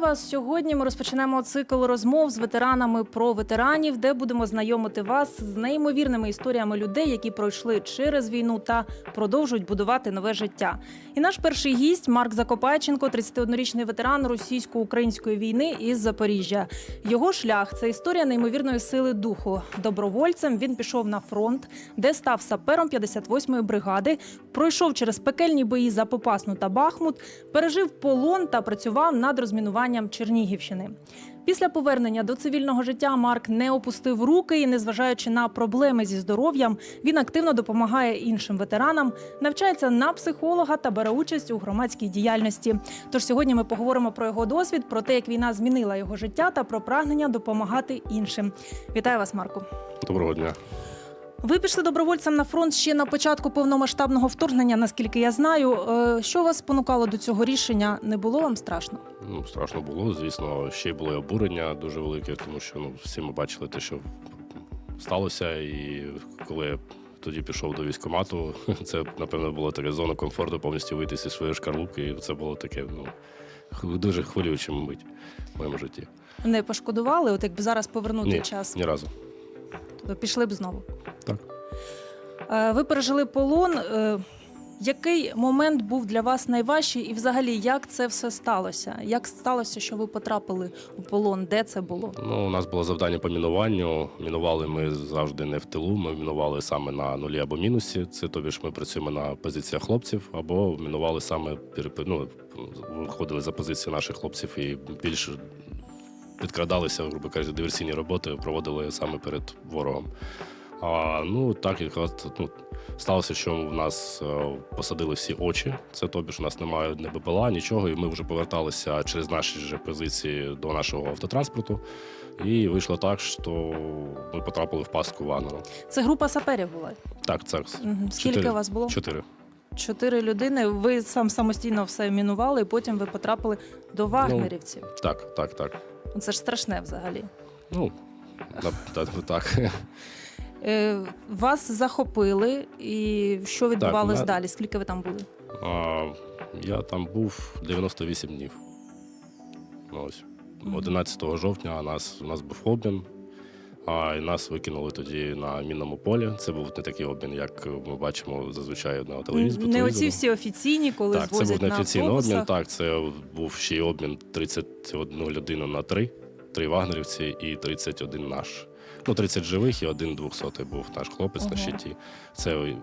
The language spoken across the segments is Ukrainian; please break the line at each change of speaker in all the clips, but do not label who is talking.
Вас сьогодні. Ми розпочинаємо цикл розмов з ветеранами про ветеранів, де будемо знайомити вас з неймовірними історіями людей, які пройшли через війну та продовжують будувати нове життя. І наш перший гість Марк Закопайченко, 31-річний ветеран російсько-української війни із Запоріжжя. Його шлях це історія неймовірної сили духу. Добровольцем він пішов на фронт, де став сапером 58-ї бригади, пройшов через пекельні бої за Попасну та Бахмут, пережив полон та працював над розмінуванням Чернігівщини. Після повернення до цивільного життя Марк не опустив руки і, незважаючи на проблеми зі здоров'ям, він активно допомагає іншим ветеранам, навчається на психолога та бере участь у громадській діяльності. Тож сьогодні ми поговоримо про його досвід, про те, як війна змінила його життя та про прагнення допомагати іншим. Вітаю вас, Марку.
Доброго дня.
Ви пішли добровольцем на фронт ще на початку повномасштабного вторгнення, наскільки я знаю. Е, Що вас спонукало до цього рішення? Не було вам страшно?
Ну, страшно було, звісно, ще й було обурення дуже велике, тому що ну, всі ми бачили те, що сталося. І коли я тоді пішов до військкомату, це, напевно, була така зона комфорту, повністю вийти зі своєї шкарлупки. І це було таке, ну, дуже хвилююче, мабуть, в моєму житті.
Не пошкодували? От якби зараз повернути
Ні,
час,
ні разу.
То пішли б знову.
Так.
Е, Ви пережили полон. Е, Який момент був для вас найважчий, і взагалі як це все сталося? Як сталося, що ви потрапили у полон? Де це було?
Ну, у нас було завдання по мінуванню. Мінували ми завжди не в тилу. Ми мінували саме на нулі або мінусі. Це тобі ж ми працюємо на позиціях хлопців, або мінували саме ну, виходили за позиції наших хлопців і більш підкрадалися, грубо кажучи, диверсійні роботи проводили саме перед ворогом. А, ну так як от, ну, сталося, що в нас е, посадили всі очі. Це тобі ж у нас немає ні БПЛА, нічого, і ми вже поверталися через наші ж позиції до нашого автотранспорту. І вийшло так, що ми потрапили в пастку Вагнера.
Це група саперів була.
Так, це
Мгм. Скільки
Чотири.
вас було?
чотири.
Чотири людини. Ви сам самостійно все мінували, і потім ви потрапили до вагнерівців.
Так, так, так.
Ну, Це ж страшне взагалі.
Ну, так, так.
Е, вас захопили, і що відбувалось далі? Скільки ви там були?
А, я там був 98 днів. Ось. 11 жовтня у нас, у нас був обмін, а і нас викинули тоді на мінному полі. Це був не такий обмін, як ми бачимо зазвичай на телевізорі.
Не оці всі офіційні, коли
Так, це був
на
неофіційний
автобусах.
обмін. Так, це був ще й обмін 31 людину на 3. Три вагнерівці і 31 наш. Ну, 30 живих і один 200 був наш хлопець
Ого.
на щиті. Це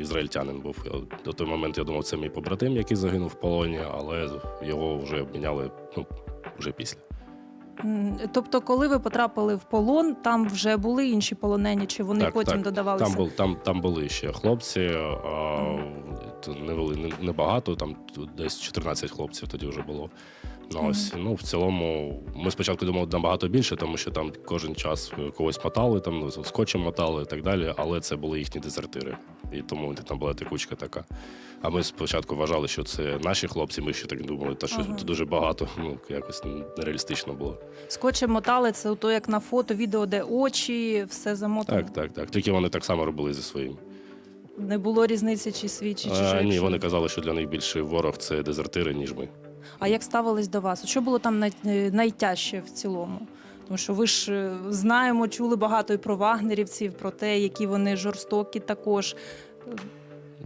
ізраїльтянин був. До той момент я думав, це мій побратим, який загинув в полоні, але його вже обміняли ну, вже після.
Тобто, коли ви потрапили в полон, там вже були інші полонені, чи вони
Так,
потім
так.
додавалися?
Там, там, там були ще хлопці, а, не вели не- небагато, там десь 14 хлопців тоді вже було. Ну, ось, ну, в цілому, ми спочатку думали набагато більше, тому що там кожен час когось мотали, там скотчем мотали і так далі, але це були їхні дезертири. І тому там була текучка така. А ми спочатку вважали, що це наші хлопці, ми ще так думали, та що
Ага.
дуже багато, ну якось нереалістично було.
Скотчем мотали це то, як на фото, відео, де очі, все замотано.
Так, так, так. Тільки вони так само робили зі своїм.
Не було різниці, чи свій, чи
А, ні, вони казали, що для них більший ворог це дезертири, ніж ми.
А як ставились до вас? Що було там най... е, найтяжче в цілому? Тому що ви ж е, знаємо, чули багато і про вагнерівців, про те, які вони жорстокі також.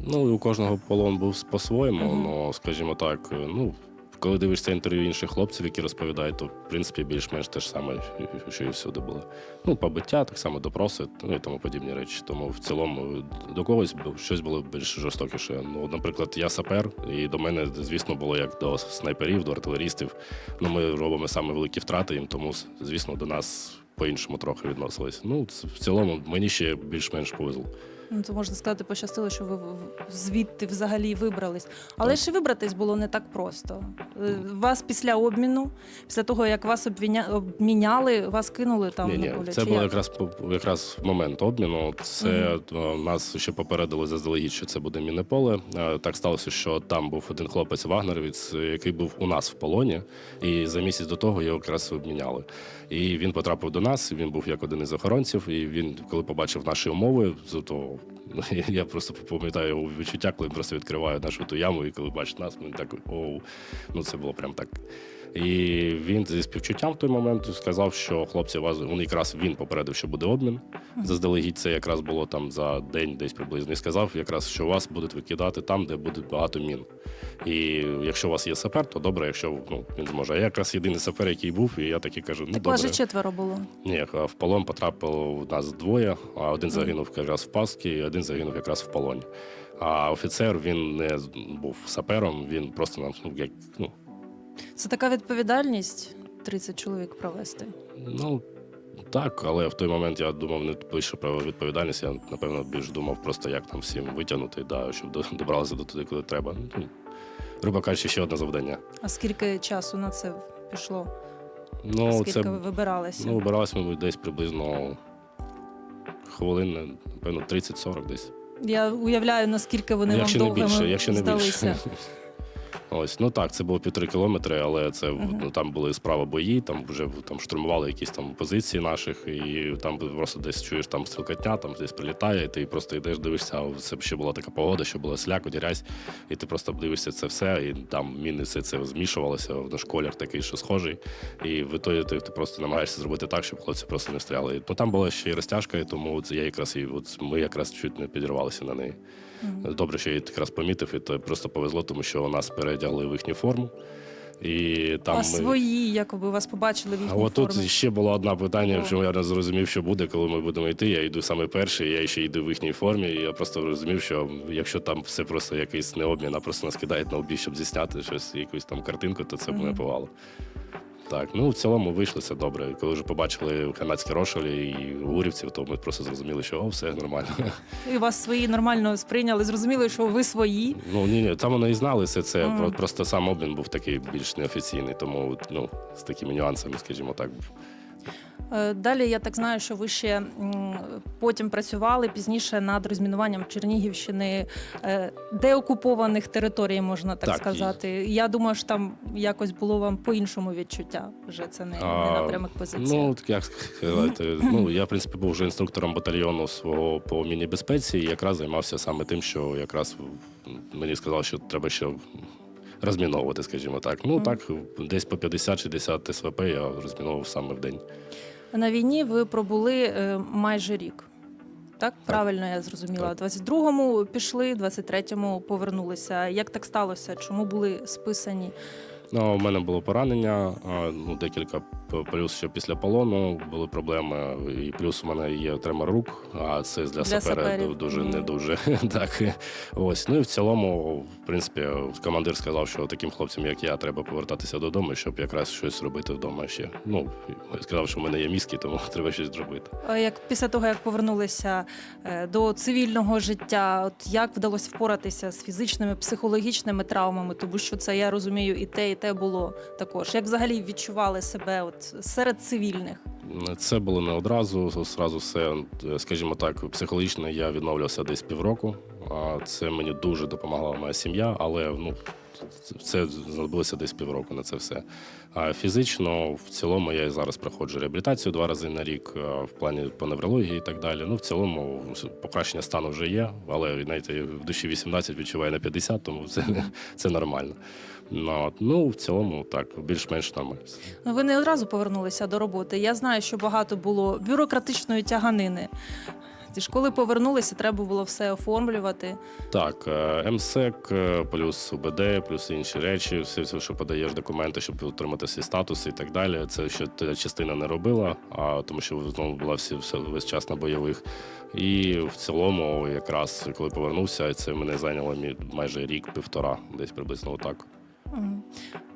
Ну, у кожного полон був по-своєму, але, скажімо так, ну, коли дивишся інтерв'ю інших хлопців, які розповідають, то в принципі більш-менш те ж саме, що і всюди було. Ну, побиття, так само допроси, ну і тому подібні речі. Тому в цілому до когось щось було більш жорстокіше. Ну, наприклад, я сапер, і до мене, звісно, було як до снайперів, до артилерістів. Ну, ми робимо саме великі втрати їм, тому, звісно, до нас по-іншому трохи відносились. Ну, в цілому мені ще більш-менш повезло.
Ну, то можна сказати, пощастило, що ви звідти взагалі вибрались. Але
Так.
і вибратись було не так просто. Е, Вас після обміну, після того як вас обміняли, вас кинули там
Ні,
на
ні,
полі.
це було
як?
якраз якраз момент обміну. Це е, нас ще попередили заздалегідь, що це буде мінне поле. Е, Так сталося, що там був один хлопець вагнерівець, який був у нас в полоні, і за місяць до того його якраз обміняли. І він потрапив до нас. Він був як один із охоронців. І він, коли побачив наші умови, то я просто пам'ятаю його відчуття, коли просто відкриває нашу ту яму, і коли бачить нас, ми так оу. Ну це було прям так І він зі співчуттям в той момент сказав, що хлопці, вас він якраз він попередив, що буде обмін. Заздалегідь це якраз було там за день, десь приблизно. І сказав, якраз що вас будуть викидати там, де буде багато мін. І якщо у вас є сапер, то добре, якщо ну, він зможе. А я якраз єдиний сапер, який був, і я таки кажу: ну
Так
добре.
же четверо було.
Ні, в полон потрапило в нас двоє, а один загинув якраз в пастці, і один загинув якраз в полоні. А офіцер він не був сапером, він просто нам ну, як ну,
Це така відповідальність 30 чоловік провести.
ну так, але в той момент я думав не більше про відповідальність. Я напевно більш думав просто, як там всім витягнути, да, щоб добралися до туди, куди треба. Ну, грубо кажучи, ще одне завдання.
А скільки часу на це пішло?
Ну,
скільки
це
ви вибиралися?
ну, вибиралися ми десь приблизно хвилин, напевно, 30-40 десь.
Я уявляю, наскільки вони
якщо
вам
не більше, якщо не
здалися.
більше. Ось, ну так, це було півтори кілометри, але це
Мгм.
ну, там були справа бої, там вже там штурмували якісь там позиції наших, і там просто десь чуєш там стрілкотня, там десь прилітає, і ти просто йдеш, дивишся. а Це ще була така погода, що була слякоть, рязь, і ти просто дивишся це все, і там міни все це змішувалося, наш колір такий, що схожий. І в ітогі ти, ти просто намагаєшся зробити так, щоб хлопці просто не стріляли. Ну там була ще й розтяжка, і тому це я якраз і от ми якраз чуть не підірвалися на неї. Добре, що я її якраз помітив, і то просто повезло, тому що нас передягли в їхню форму. І там
а
ми...
свої, як ви вас побачили в
А
їхній
от тут
формі?
ще було одне питання,
О.
що я не зрозумів, що буде, коли ми будемо йти. Я йду саме перший, я ще йду в їхній формі. І я просто розумів, що якщо там все просто якийсь не обмін, а просто нас кидають на обій, щоб зісняти щось, якусь там картинку, то це б не повало. Так, ну в цілому вийшло все добре. Коли вже побачили канадські рошелі і гурівців, то ми просто зрозуміли, що о, все нормально.
І вас свої нормально сприйняли, зрозуміли, що ви свої.
Ну ні, ні, там вони і знали все це. Mm. Просто сам обмін був такий більш неофіційний, тому ну з такими нюансами, скажімо так.
Е, Далі я так знаю, що ви ще потім працювали пізніше над розмінуванням Чернігівщини, е, деокупованих територій, можна так,
Так,
сказати. Я думаю, що там якось було вам по-іншому відчуття. Вже це не, не
А,
напрямок позиції.
Ну, так як сказати, ну я в принципі був вже інструктором батальйону свого по міні-безпеці, і якраз займався саме тим, що якраз мені сказали, що треба ще розміновувати, скажімо так. Ну так, десь по 50-60 СВП я розміновував саме в день.
На війні ви пробули е, майже рік. Так, правильно я зрозуміла.
Так.
22-му пішли, 23-му повернулися. Як так сталося? Чому були списані?
Ну, у мене було поранення, ну, декілька плюс ще після полону були проблеми. І плюс у мене є тремор рук, а це для,
Для
сапера
саперів.
ду- дуже не дуже. так. Ось. Ну і в цілому, в принципі, командир сказав, що таким хлопцям, як я, треба повертатися додому, щоб якраз щось робити вдома ще. Ну, сказав, що в мене є мізки, тому треба щось зробити.
А Як після того, як повернулися е, до цивільного життя, от як вдалося впоратися з фізичними, психологічними травмами, тому що це я розумію, і те, і те було також. Як взагалі відчували себе от серед цивільних?
Це було не одразу. Зразу все, скажімо так, психологічно я відновлювався десь півроку. А це мені дуже допомагала моя сім'я, але ну. Це знадобилося десь півроку на це все. А фізично, в цілому, я і зараз проходжу реабілітацію два рази на рік в плані по неврології і так далі. Ну, в цілому, покращення стану вже є, але знаєте, в душі 18 відчуваю на 50, тому це, це нормально. Ну, ну, в цілому, так, більш-менш нормально.
Ну, ви не одразу повернулися до роботи. Я знаю, що багато було бюрократичної тяганини. Зі школи повернулися, треба було все оформлювати.
Так, е, МСЕК, е, плюс УБД, плюс інші речі, все, все, що подаєш документи, щоб отримати всі статуси і так далі. Це ще частина не робила, а тому що знову була всі все весь час на бойових. І в цілому, якраз коли повернувся, це мене зайняло майже рік-півтора, десь приблизно отак.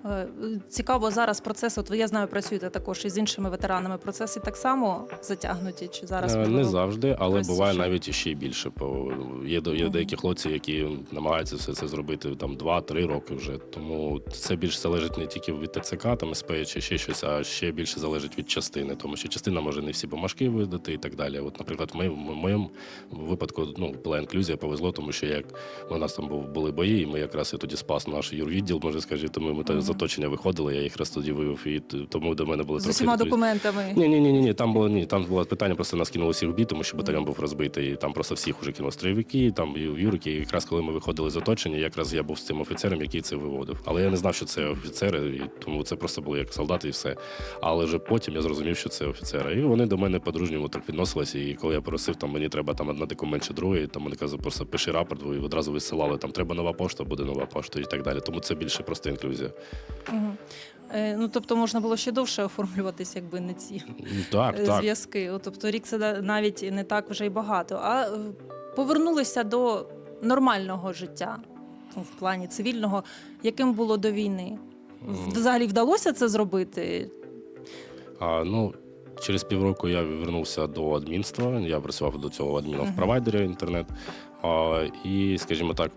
Е, Цікаво зараз процес. От ви я знаю, працюєте також із іншими ветеранами. Процеси так само затягнуті? Чи зараз
Е, Не завжди, але
простіше?
буває навіть і ще більше. По є, до- є деякі хлопці, які намагаються все це зробити там 2-3 роки вже. Тому це більше залежить не тільки від ТЦК, там СП чи ще щось, а ще більше залежить від частини, тому що частина може не всі бумажки видати і так далі. От, наприклад, в моєму, в моєму випадку ну, була інклюзія, повезло, тому що як у нас там був були бої, і ми якраз і тоді спас наш юрвідділ, може скажімо, тому ми так оточення виходили, я їх раз тоді вивів, і тому до мене були
З
трохи
усіма документами.
Ні, ні, ні, ні, ні. Там було ні. Там було питання, просто нас кинули всіх в бій, тому що батальйон був розбитий. І там просто всіх уже кинули стройовики, там і юрики. І якраз коли ми виходили з оточення, якраз я був з цим офіцером, який це виводив. Але я не знав, що це офіцери, і тому це просто були як солдати, і все. Але вже потім я зрозумів, що це офіцери. І вони до мене по-дружньому так відносилися. І коли я просив, там мені треба там одна документ чи другий, там вони казали, просто пиши рапорт, і одразу висилали. Там треба нова пошта, буде нова пошта і так далі. Тому це більше просто інклюзія.
Мгм. Е, Ну, тобто можна було ще довше оформлюватись, якби не ці
Так,
е,
так.
зв'язки. От, Тобто рік це навіть не так вже й багато. А е, повернулися до нормального життя ну, в плані цивільного, яким було до війни. Взагалі вдалося це зробити?
А, ну, через півроку я вернувся до адмінства. Я працював до цього адміном в провайдері інтернет. А, і, скажімо так,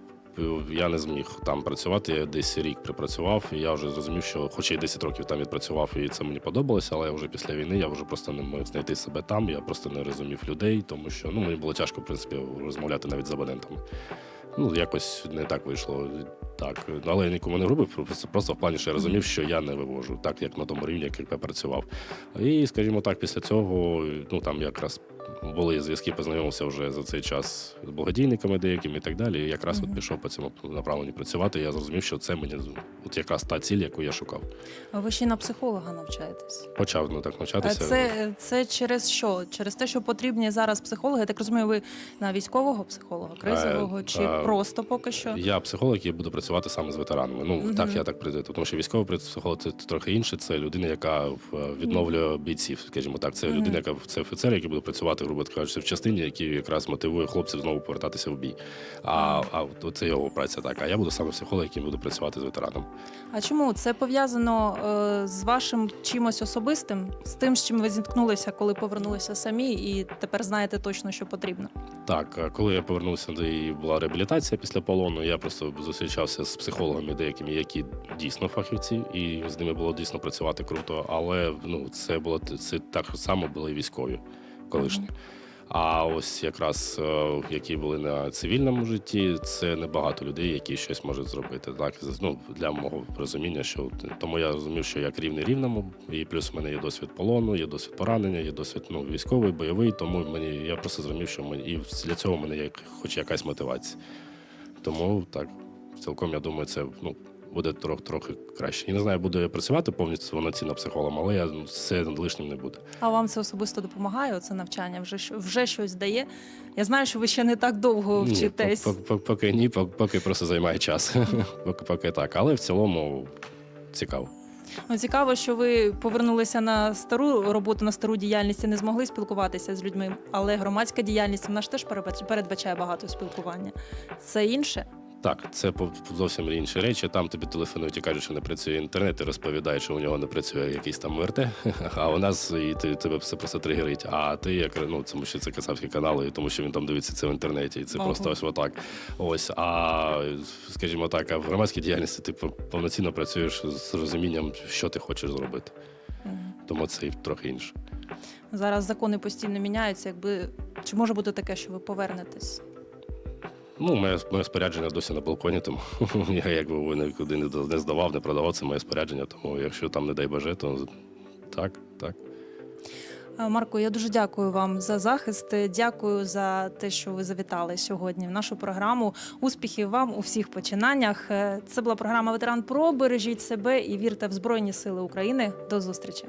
я не зміг там працювати. Я десь рік припрацював, і я вже зрозумів, що, хоча й 10 років там відпрацював, і це мені подобалося, але вже після війни я вже просто не міг знайти себе там. Я просто не розумів людей, тому що ну, мені було тяжко, в принципі, розмовляти навіть з абонентами. Ну, якось не так вийшло. Так, але я нікому не робив, просто, просто в плані, що я розумів, що я не вивожу, так як на тому рівні, як я працював. І, скажімо так, після цього, ну там якраз були зв'язки, познайомився вже за цей час з благодійниками деякими і так далі. І якраз
Мгм.
от пішов по цьому направленні працювати. Я зрозумів, що це мені от якраз та ціль, яку я шукав.
А Ви ще на психолога навчаєтесь.
Почав ну, так
А
навчатися.
це, це через що? Через те, що потрібні зараз психологи. Я так розумію, ви на військового психолога, кризового, чи
е,
просто поки що?
Я психолог, який буду працювати саме з ветеранами. Ну
Мгм.
так я так прийду. Тому що військовий психолог це трохи інше. Це людина, яка відновлює бійців, скажімо так. Це
Мгм.
людина, яка це офіцер, який буде працювати, грубо кажучи, в частині, який якраз мотивує хлопців знову повертатися в бій. А, а це його праця так. А я буду саме психолог, який буде працювати з ветераном.
А чому це пов'язано е, з вашим чимось особистим, з тим, з чим ви зіткнулися, коли повернулися самі, і тепер знаєте точно, що потрібно?
Так, коли я повернувся, і була реабілітація після полону, я просто зустрічався з психологами, деякими, які дійсно фахівці, і з ними було дійсно працювати круто. Але ну це було це так само були військові колишні. А ось якраз е, які були на цивільному житті, це небагато людей, які щось можуть зробити. Так ну для мого розуміння, що тому я розумів, що як рівний рівному, і плюс в мене є досвід полону, є досвід поранення, є досвід ну, військовий, бойовий. Тому мені я просто зрозумів, що мені і для цього в мене є хоч якась мотивація. Тому так, цілком я думаю, це ну. Буде трохи трохи краще. Я не знаю, буду я працювати повністю повноцінно психологом, але я це лишнім не буде.
А вам це особисто допомагає? Оце навчання вже вже щось дає? Я знаю, що ви ще не так довго вчитесь.
пок- Поки ні, пок- поки просто займає час. Поки поки так. Але в цілому цікаво.
Ну, цікаво, що ви повернулися на стару роботу, на стару діяльність і не змогли спілкуватися з людьми. Але громадська діяльність вона ж теж передбач- передбачає багато спілкування. Це інше.
Так, це зовсім інші речі. Там тобі телефонують і кажуть, що не працює інтернет, і розповідають, що у нього не працює якийсь там ВРТ, а у нас і ти, тебе все просто тригерить. А ти як ну, тому що це касавські канали, тому що він там дивиться це в інтернеті, і це
Ого.
просто ось отак. Ось. А скажімо так, а в громадській діяльності ти повноцінно працюєш з розумінням, що ти хочеш зробити.
Мгм.
Тому це трохи інше.
Зараз закони постійно міняються. Якби чи може бути таке, що ви повернетесь?
Ну, моє, моє спорядження досі на балконі, тому я якби нікуди не, здавав, не продавав це моє спорядження. Тому якщо там не дай боже, то так, так.
Е, Марко, я дуже дякую вам за захист. Дякую за те, що ви завітали сьогодні в нашу програму. Успіхів вам у всіх починаннях. Е, Це була програма Ветеран Про. Бережіть себе і вірте в Збройні Сили України. До зустрічі.